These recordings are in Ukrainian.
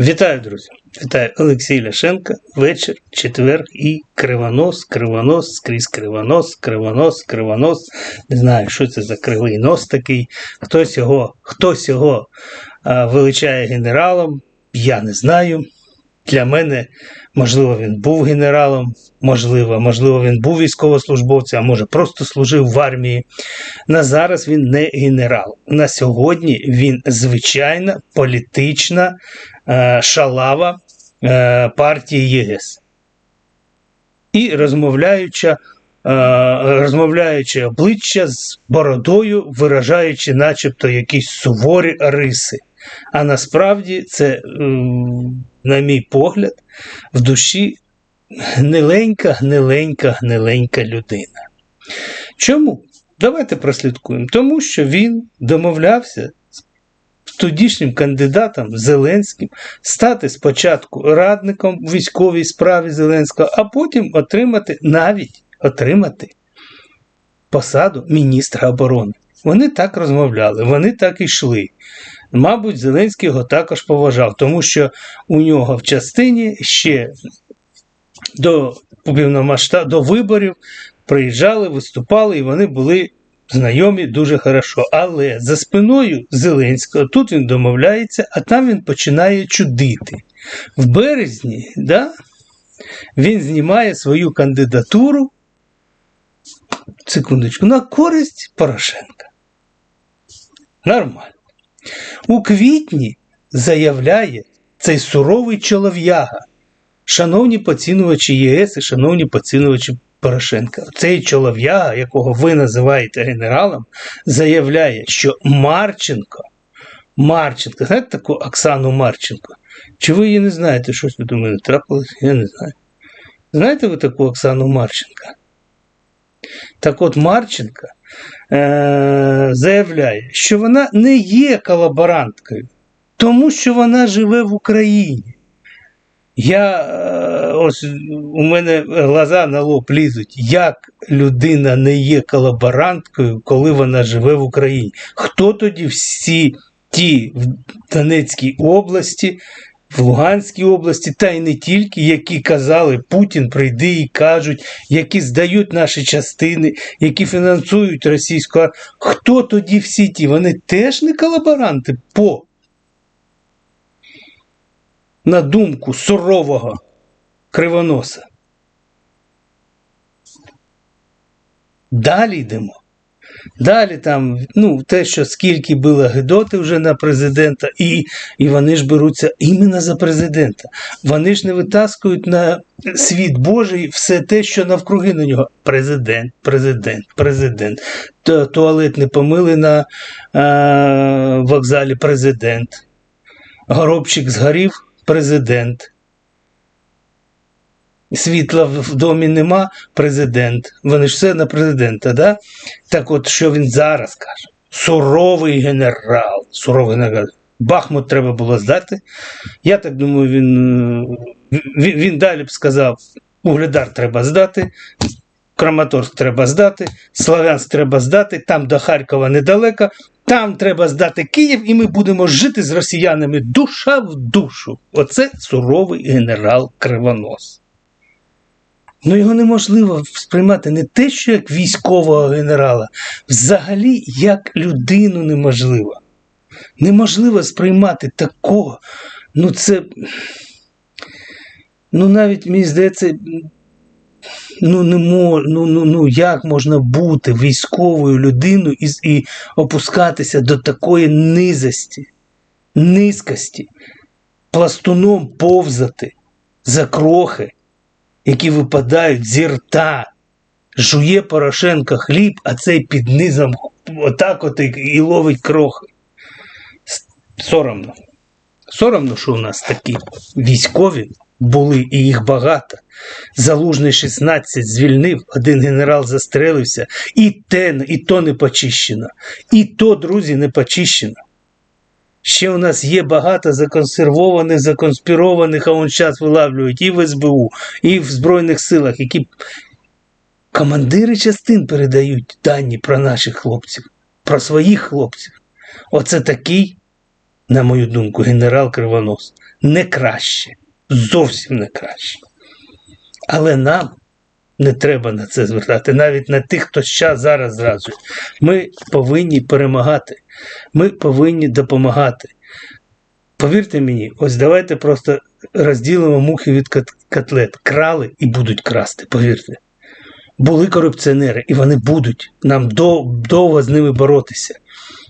Вітаю, друзі! Вітаю Олексій Ляшенко. Вечір, четвер і кривонос, кривонос, скрізь кривонос, кривонос, кривонос. Не знаю, що це за кривий нос такий. Хтось його, хтось його а, величає генералом. Я не знаю. Для мене, можливо, він був генералом, можливо, можливо, він був військовослужбовцем, а може просто служив в армії. На зараз він не генерал. На сьогодні він звичайна політична е, шалава е, партії ЄС. І розмовляюча, розмовляючи обличчя з бородою, виражаючи, начебто, якісь суворі риси. А насправді це, на мій погляд, в душі гниленька, гниленька, гниленька людина. Чому? Давайте прослідкуємо. Тому що він домовлявся з тодішнім кандидатом Зеленським стати спочатку радником в військовій справі Зеленського, а потім отримати навіть отримати посаду міністра оборони. Вони так розмовляли, вони так йшли. Мабуть, Зеленський його також поважав, тому що у нього в частині ще до до виборів приїжджали, виступали, і вони були знайомі дуже хорошо. Але за спиною Зеленського тут він домовляється, а там він починає чудити. В березні да, він знімає свою кандидатуру секундочку, на користь Порошенка. Нормально. У квітні заявляє цей суровий чолов'яга. Шановні поцінувачі ЄС і шановні поцінувачі Порошенка, цей чолов'яга, якого ви називаєте генералом, заявляє, що Марченко, Марченко, знаєте таку Оксану Марченко? Чи ви її не знаєте, щось ви до мене трапилось? Я не знаю. Знаєте ви таку Оксану Марченка? Так от Марченка е- заявляє, що вона не є колаборанткою, тому що вона живе в Україні. Я е, ось у мене глаза на лоб лізуть, як людина не є колаборанткою, коли вона живе в Україні. Хто тоді всі ті в Донецькій області, в Луганській області, та й не тільки, які казали Путін прийди і кажуть, які здають наші частини, які фінансують російську армію. Хто тоді всі ті? Вони теж не колаборанти по на думку сурового кривоноса. Далі йдемо. Далі там, ну, те, що скільки було Гедоти вже на президента, і і вони ж беруться іменно за президента. Вони ж не витаскують на світ Божий все те, що навкруги на нього. Президент, президент, президент. Туалет не помили на е, вокзалі президент. Горобчик згорів президент. Світла в домі нема президент. Вони ж все на президента, да? Так от що він зараз каже? Суровий генерал. Суровий генерал. Бахмут треба було здати. Я так думаю, він він, він далі б сказав: Угледар треба здати, Краматорськ треба здати, Славянськ треба здати, там до Харкова недалеко, там треба здати Київ, і ми будемо жити з росіянами душа в душу. Оце суровий генерал Кривонос. Ну його неможливо сприймати не те, що як військового генерала, взагалі як людину неможливо. Неможливо сприймати такого. Ну, це. Ну, навіть мені здається, ну не мож, ну, ну, ну як можна бути військовою людиною і, і опускатися до такої низості, низькості, пластуном повзати за крохи, які випадають зі рта. Жує Порошенко хліб, а цей під низом отак от і ловить крохи. Соромно. Соромно, що у нас такі військові були, і їх багато. Залужний 16 звільнив, один генерал застрелився, і те, і то не почищено. І то, друзі, не почищено. Ще у нас є багато законсервованих, законспірованих, а он зараз вилавлюють і в СБУ, і в Збройних силах, які командири частин передають дані про наших хлопців, про своїх хлопців. Оце такий на мою думку, генерал Кривонос. Не краще. Зовсім не краще. Але нам не треба на це звертати, навіть на тих, хто зараз зраджує. Ми повинні перемагати. Ми повинні допомагати. Повірте мені, ось давайте просто розділимо мухи від котлет. Крали і будуть красти, повірте. Були корупціонери, і вони будуть нам довго з ними боротися.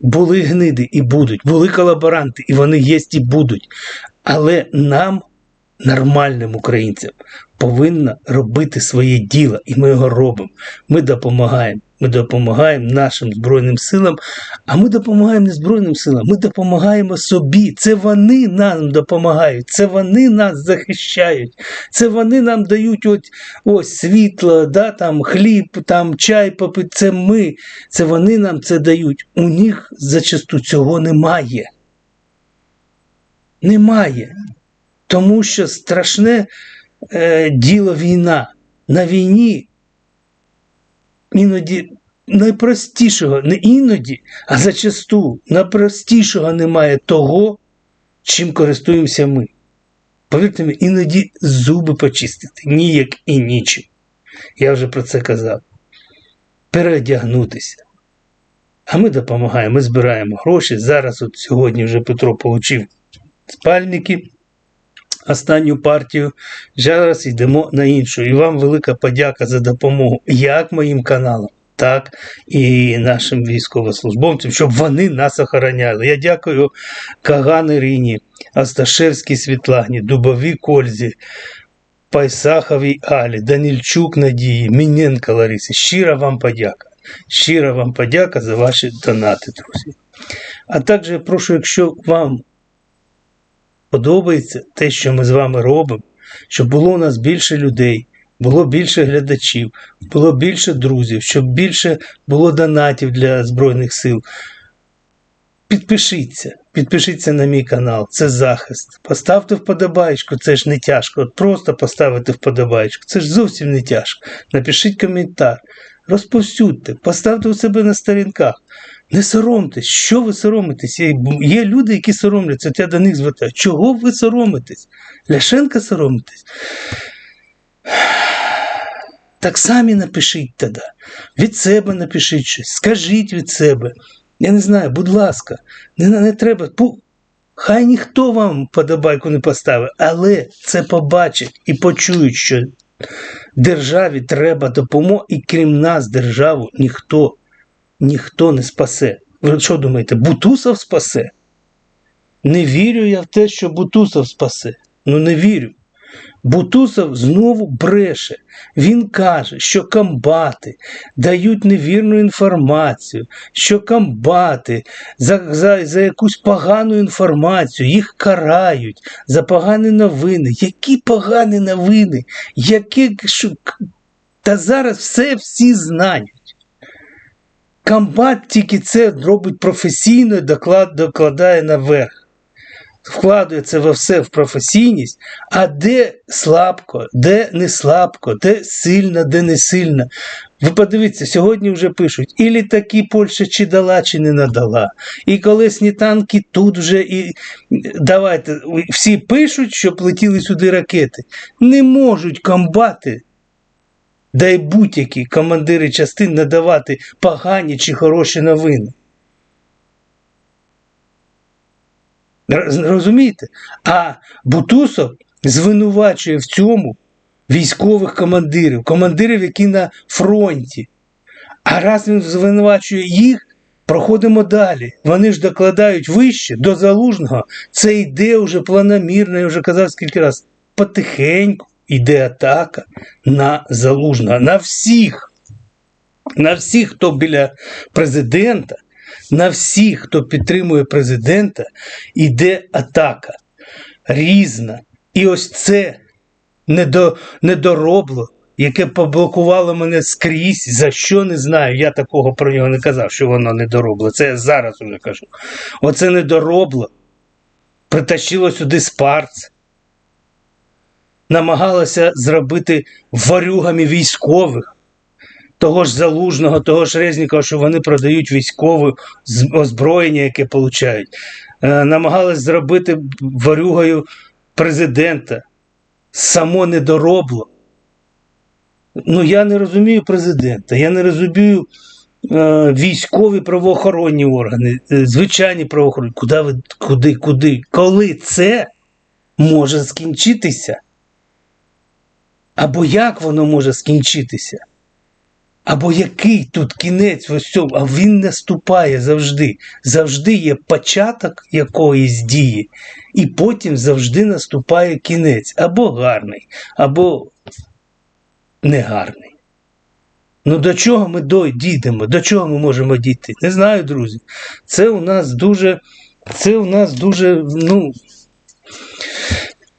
Були гниди і будуть, були колаборанти, і вони є і будуть. Але нам, нормальним українцям, повинно робити своє діло, і ми його робимо. Ми допомагаємо. Ми допомагаємо нашим Збройним силам, а ми допомагаємо не Збройним силам, ми допомагаємо собі. Це вони нам допомагають, це вони нас захищають, це вони нам дають от, ось світло, да, там, хліб, там, чай попити. Це ми, це вони нам це дають. У них зачасту цього немає. Немає. Тому що страшне е, діло війна. На війні іноді найпростішого, не іноді, а зачасту найпростішого немає того, чим користуємося ми. Повірте мені, іноді зуби почистити, ніяк і нічим. Я вже про це казав. Переодягнутися. А ми допомагаємо, ми збираємо гроші. Зараз, от сьогодні вже Петро отримав спальники, останню партію. Зараз йдемо на іншу. І вам велика подяка за допомогу як моїм каналам, так і нашим військовослужбовцям, щоб вони нас охороняли. Я дякую Каган Ірині, Асташевській Світлані, Дубовій Кользі. Пайсаховій Алі, Данільчук Надії, Міненко Ларисі. Щира вам подяка. Щира вам подяка за ваші донати, друзі. А також я прошу, якщо вам подобається те, що ми з вами робимо, щоб було у нас більше людей, було більше глядачів, було більше друзів, щоб більше було донатів для Збройних сил. Підпишіться, підпишіться на мій канал, це захист. Поставте вподобайку, це ж не тяжко. От просто поставити вподобайку, це ж зовсім не тяжко. Напишіть коментар, розповсюдьте, поставте у себе на сторінках. Не соромтесь, що ви соромитесь? Є, люди, які соромляться, я до них звертаю. Чого ви соромитесь? Ляшенка соромитесь? Так самі напишіть тоді. Від себе напишіть щось, скажіть від себе. Я не знаю, будь ласка, не, не треба. Хай ніхто вам подобайку не поставить, але це побачать і почують, що державі треба допомога, і крім нас, державу, ніхто, ніхто не спасе. Ви що думаєте, Бутусов спасе? Не вірю я в те, що Бутусов спасе. Ну не вірю. Бутусов знову бреше. Він каже, що комбати дають невірну інформацію, що комбати за, за, за якусь погану інформацію їх карають за погані новини. Які погані новини? Які, та зараз все всі знають. Комбат тільки це робить професійно і доклад, докладає наверх вкладує це во все в професійність, а де слабко, де не слабко, де сильно, де не сильно. Ви подивіться, сьогодні вже пишуть, і літаки Польща чи дала, чи не надала, і колесні танки тут вже і давайте всі пишуть, що летіли сюди ракети. Не можуть комбати. Дай будь-які командири частин надавати погані чи хороші новини. Розумієте? А Бутусов звинувачує в цьому військових командирів, командирів, які на фронті. А раз він звинувачує їх, проходимо далі. Вони ж докладають вище до залужного. Це йде вже планомірно, я вже казав скільки разів, потихеньку йде атака на залужного, на всіх. На всіх, хто біля президента, на всіх, хто підтримує президента, йде атака різна. І ось це недо, недоробло, яке поблокувало мене скрізь, за що не знаю. Я такого про нього не казав, що воно недоробло. Це я зараз уже кажу. Оце недоробло. Притащило сюди спарц. Намагалося зробити варюгами військових того ж Залужного, того ж Резнікова, що вони продають військове озброєння, яке получають. е, намагалась зробити варюгою президента. Само недоробло. Ну, я не розумію президента, я не розумію е, військові правоохоронні органи, е, звичайні правоохоронні. Куди куди, куди? Коли це може скінчитися? Або як воно може скінчитися? Або який тут кінець ось цьому, а він наступає завжди. Завжди є початок якоїсь дії, і потім завжди наступає кінець. Або гарний, або негарний. Ну до чого ми дійдемо? До чого ми можемо дійти? Не знаю, друзі. Це у нас дуже. Це у нас дуже, ну.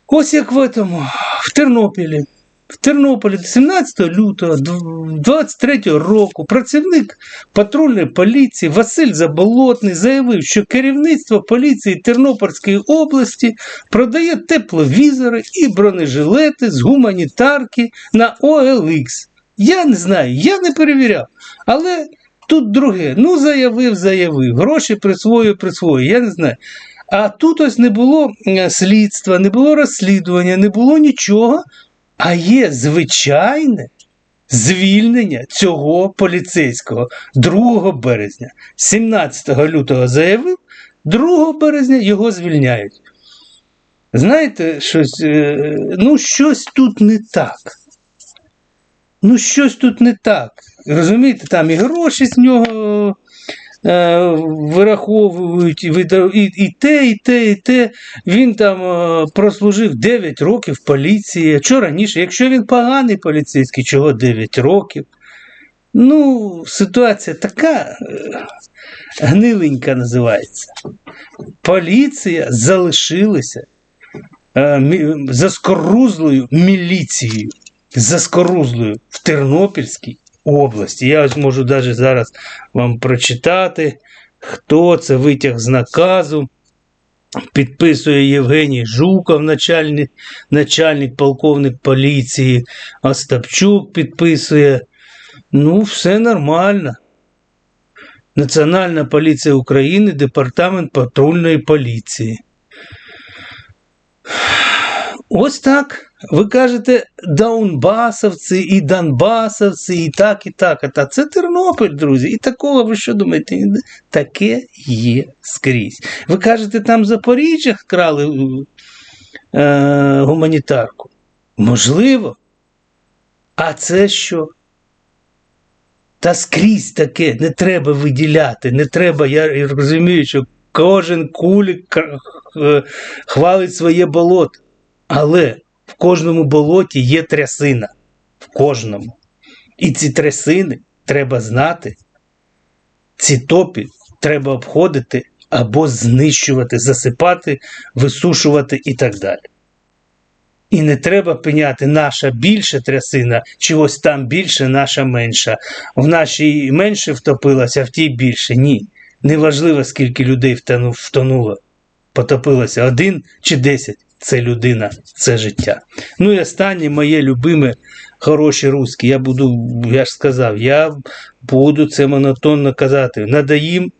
Ось як в этому, в Тернопілі. В Тернополі 17 лютого 23 року працівник патрульної поліції Василь Заболотний заявив, що керівництво поліції Тернопільської області продає тепловізори і бронежилети з гуманітарки на OLX. Я не знаю, я не перевіряв. Але тут друге, ну заявив, заявив, гроші присвоює, присвоює, я не знаю. А тут ось не було е, слідства, не було розслідування, не було нічого, а є звичайне звільнення цього поліцейського 2 березня. 17 лютого заявив, 2 березня його звільняють. Знаєте, щось, е, ну, щось тут не так. Ну, щось тут не так. Розумієте, там і гроші з нього вираховують, і, і, те, і те, і те. Він там е, прослужив 9 років в поліції. Чого раніше? Якщо він поганий поліцейський, чого 9 років? Ну, ситуація така е, гниленька називається. Поліція залишилася е, заскорузлою міліцією. Заскорузлою в Тернопільській області. Я ось можу навіть зараз вам прочитати, хто це витяг з наказу. Підписує Євгеній Жуков, начальник, начальник полковник поліції, Остапчук підписує. Ну, все нормально. Національна поліція України, департамент патрульної поліції. Ось так. Ви кажете, Донбасовці і Донбасовці, і так, і так. А це Тернопіль, друзі. І такого, ви що думаєте? Таке є скрізь. Ви кажете, там Запоріжжя крали е, гуманітарку? Можливо. А це що? Та скрізь таке не треба виділяти, не треба, я розумію, що кожен кулік е, хвалить своє болото. Але в кожному болоті є трясина. В кожному. І ці трясини треба знати. Ці топі треба обходити або знищувати, засипати, висушувати і так далі. І не треба пеняти наша більша трясина, чи ось там більше, наша менша. В нашій менше втопилася, а в тій більше. Ні. Неважливо, скільки людей втонуло, потопилося один чи десять. Це людина, це життя. Ну і останнє моє любиме, хороші русські. Я буду, я ж сказав, я буду це монотонно казати. Надаїм,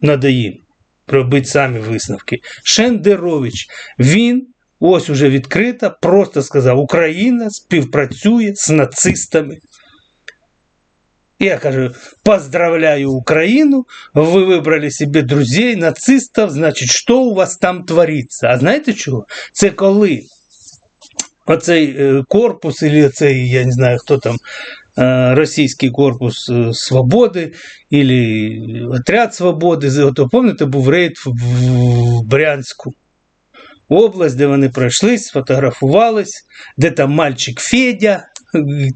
надаїм. Робить самі висновки. Шендерович, він ось уже відкрито просто сказав: Україна співпрацює з нацистами. Я кажу, поздравляю Украину, вы выбрали себе друзей, нацистов, значить, що у вас там твориться? А знаєте чого? Це коли оцей е, корпус, или цей, я не знаю, хто там, е, російський корпус е, свободи, или отряд свободи, ото, пам'ятаєте, був рейд в, Брянську область, де вони пройшли, сфотографувались, де там мальчик Федя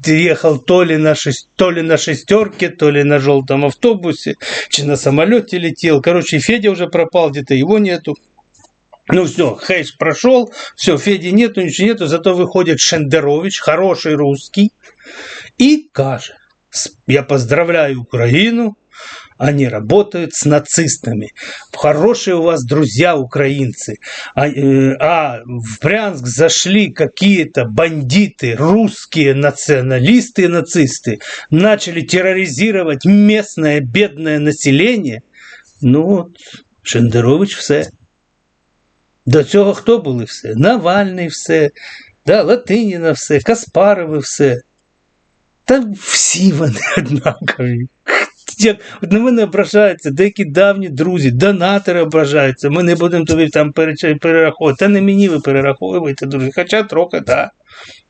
ехал то ли на, шесть, то ли на шестерке, то ли на желтом автобусе, чи на самолете летел. Короче, Федя уже пропал, где-то его нету. Ну все, хейш прошел, все, Феди нету, ничего нету, зато выходит Шендерович, хороший русский, и каже, «С- я поздравляю Украину, они работают с нацистами. Хорошие у вас друзья украинцы. А, э, а в Брянск зашли какие-то бандиты, русские националисты и нацисты, начали терроризировать местное бедное население. Ну вот, Шендерович все. До цього хто були все? Навальний все, да, Латиніна все, Каспарови все. Та всі вони однакові. Як на мене ображаються деякі давні друзі, донатори ображаються. Ми не будемо тобі там перераховувати. Та не мені ви перераховуєте, друзі. Хоча трохи так.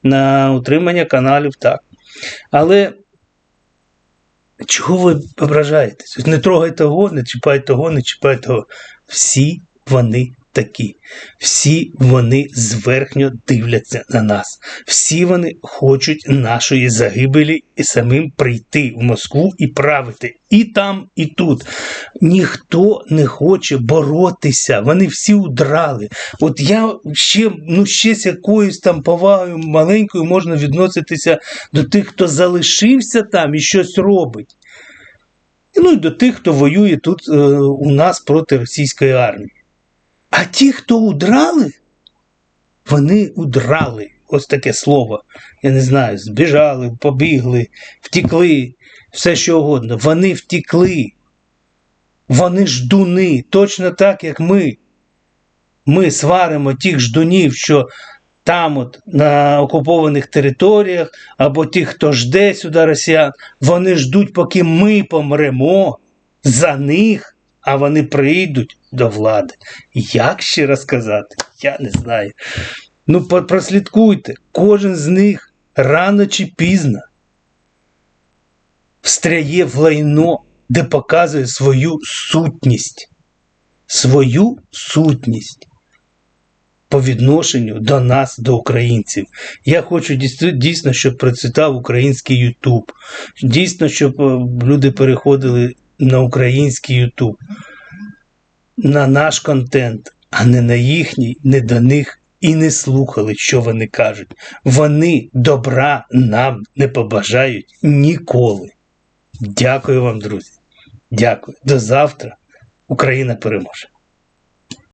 На утримання каналів так. Але чого ви ображаєтесь? Не трогай того, не чіпай того, не чіпай того. Всі вони такі. Всі вони зверхньо дивляться на нас. Всі вони хочуть нашої загибелі і самим прийти в Москву і правити і там, і тут. Ніхто не хоче боротися. Вони всі удрали. От я ще, ну, ще з якоюсь там повагою маленькою можна відноситися до тих, хто залишився там і щось робить. Ну і до тих, хто воює тут е, у нас проти російської армії. А ті, хто удрали, вони удрали. Ось таке слово. Я не знаю, збіжали, побігли, втікли, все що угодно. Вони втікли. Вони ждуни, точно так, як ми. Ми сваримо тих ждунів, що там, от, на окупованих територіях, або тих, хто жде сюди росіян, вони ждуть, поки ми помремо за них, а вони прийдуть до влади. Як ще розказати? Я не знаю. Ну, прослідкуйте, кожен з них рано чи пізно встряє в лайно, де показує свою сутність. Свою сутність по відношенню до нас, до українців. Я хочу дійсно- щоб процвітав український Ютуб. Дійсно, щоб е, люди переходили на український Ютуб, на наш контент, а не на їхній, не до них і не слухали, що вони кажуть. Вони добра нам не побажають ніколи. Дякую вам, друзі. Дякую. До завтра. Україна переможе.